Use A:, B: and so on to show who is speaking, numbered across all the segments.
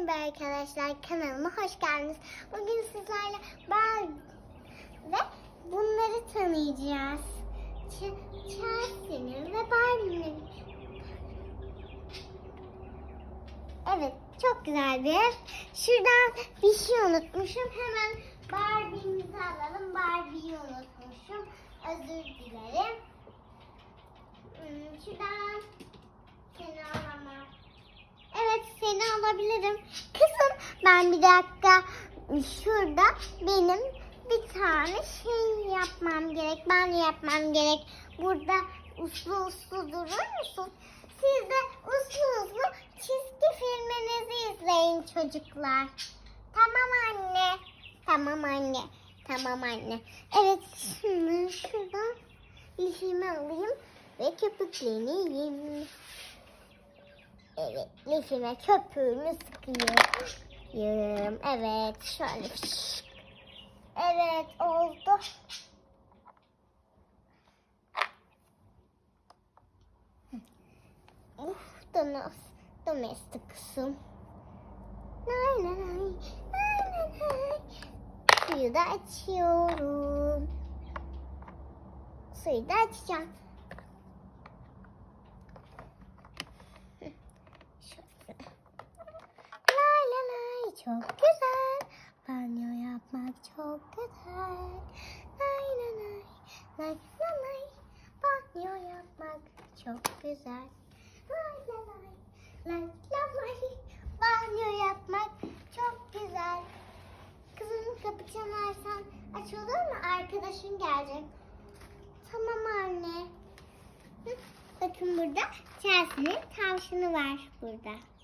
A: Merhaba arkadaşlar kanalıma hoş geldiniz. Bugün sizlerle Barbie ve bunları tanıyacağız. Ch- Chelsea'nin ve Barbie'nin. Evet çok güzel bir. Şuradan bir şey unutmuşum. Hemen Barbie'mizi alalım. Barbie'yi unutmuşum. Özür dilerim. Hmm, Şuradan seni alabilirim. Kızım ben bir dakika şurada benim bir tane şey yapmam gerek. Ben yapmam gerek. Burada uslu uslu durur musun? Siz de uslu uslu çizgi filminizi izleyin çocuklar. Tamam anne. Tamam anne. Tamam anne. Evet şimdi şuradan lifimi alayım ve köpükleneyim. Evet, lifime köpüğümü sıkıyorum. Evet, şöyle. Evet, oldu. Uf, donos, domestik kısım. Nay nay, nay nay nay. Suyu da açıyorum. Suyu da açacağım. Çok güzel. Banyo yapmak çok güzel. Lay lay lay lay lay. Banyo yapmak çok güzel. Lay lay lay lay lay. Banyo yapmak çok güzel. Kızım kapı çalarsan aç olur mu? Arkadaşın gelecek. Tamam anne. Bakın burada Chelsea'nin tavşanı var burada.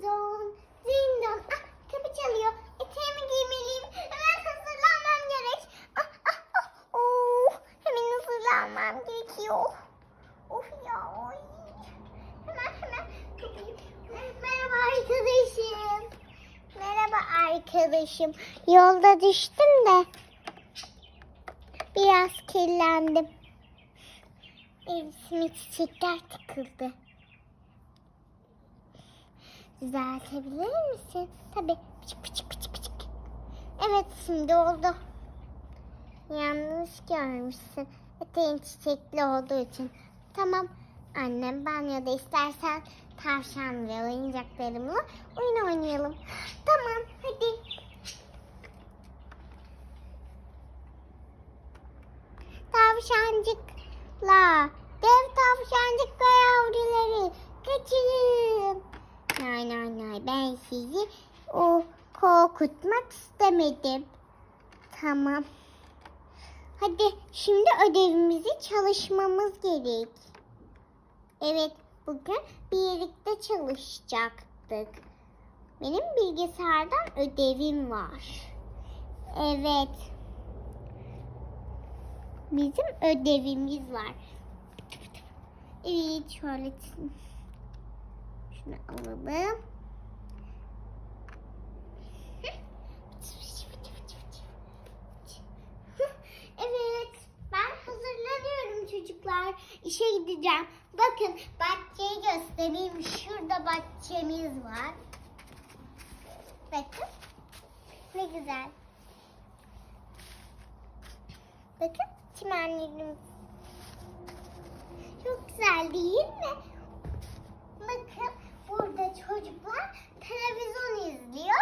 A: Ding dong. Ah, kapı çalıyor. Eteğimi giymeliyim. Hemen hazırlanmam gerek. Ah, ah, ah. Oh, hemen hazırlanmam gerekiyor. Of ya, oy. Hemen hemen kapıyı. Merhaba arkadaşım. Merhaba arkadaşım. Yolda düştüm de biraz kirlendim. Elbisime çiçekler tıkıldı. Düzeltebilir misin? Tabii. Pıçık pıçık pıçık pıçık. Evet şimdi oldu. Yanlış görmüşsün. Eteğin çiçekli olduğu için. Tamam. Annem banyoda istersen tavşan ve oyuncaklarımla oyun oynayalım. Tamam hadi. Tavşancıkla, dev tavşancık ve yavruları kaçırın. Nay nay nay ben sizi o korkutmak istemedim. Tamam. Hadi şimdi ödevimizi çalışmamız gerek. Evet bugün birlikte çalışacaktık. Benim bilgisayardan ödevim var. Evet. Bizim ödevimiz var. Evet şöyle şunu alalım. Evet, ben hazırlanıyorum çocuklar. İşe gideceğim. Bakın bahçeyi göstereyim. Şurada bahçemiz var. Bakın. Ne güzel. Bakın çimenlerimiz. Çok güzel değil mi? Bakın burada çocuklar televizyon izliyor.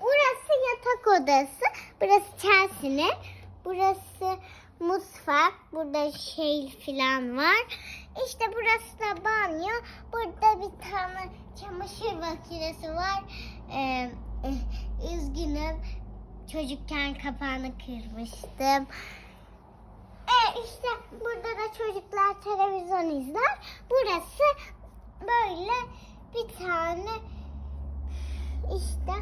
A: Burası yatak odası. Burası Chelsea'nin. Burası mutfak. Burada şey filan var. İşte burası da banyo. Burada bir tane çamaşır makinesi var. Ee, e, üzgünüm. Çocukken kapağını kırmıştım. E işte burada da çocuklar televizyon izler. Burası böyle bir tane işte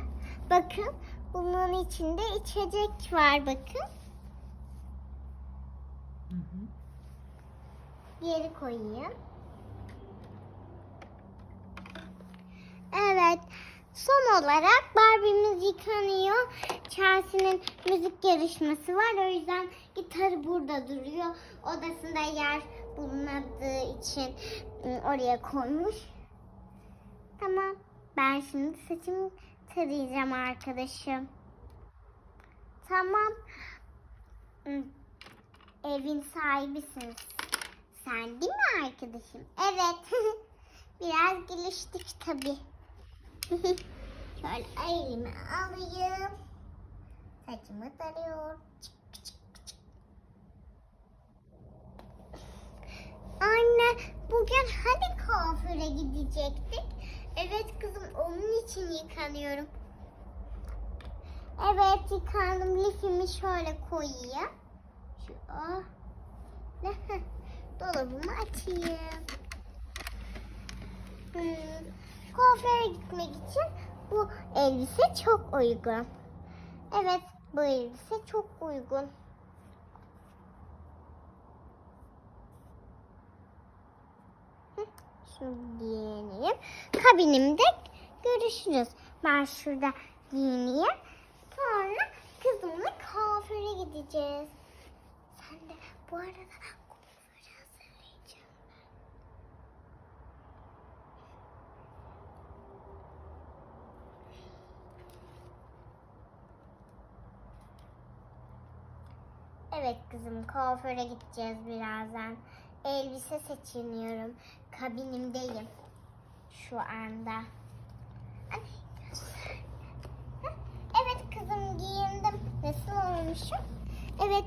A: bakın bunun içinde içecek var bakın. Geri koyayım. Evet. Son olarak Barbie'miz yıkanıyor. Chelsea'nin müzik yarışması var. O yüzden gitarı burada duruyor. Odasında yer bulunmadığı için Hı, Oraya koymuş. Tamam. Ben şimdi saçımı tarayacağım arkadaşım. Tamam. Hı, Evin sahibisiniz. Sen değil mi arkadaşım? Evet. Biraz geliştik tabii. Şöyle elimi alayım. Saçımı tarıyor. Çık, çık, çık. Anne bugün hani kuaföre gidecektik? Evet kızım onun için yıkanıyorum. Evet yıkandım. Lifimi şöyle koyayım. Şu. Ne? Dolabımı açayım. Hmm, kuaföre gitmek için bu elbise çok uygun. Evet bu elbise çok uygun. Hı, Şunu giyineyim. Kabinimde görüşürüz. Ben şurada giyineyim. Sonra kızımla kuaföre gideceğiz. Sen de bu arada kuaförü hazırlayacağım. Evet kızım kuaföre gideceğiz birazdan. Elbise seçiniyorum. Kabinimdeyim. Şu anda. Evet kızım giyindim. Nasıl olmuşum? Evet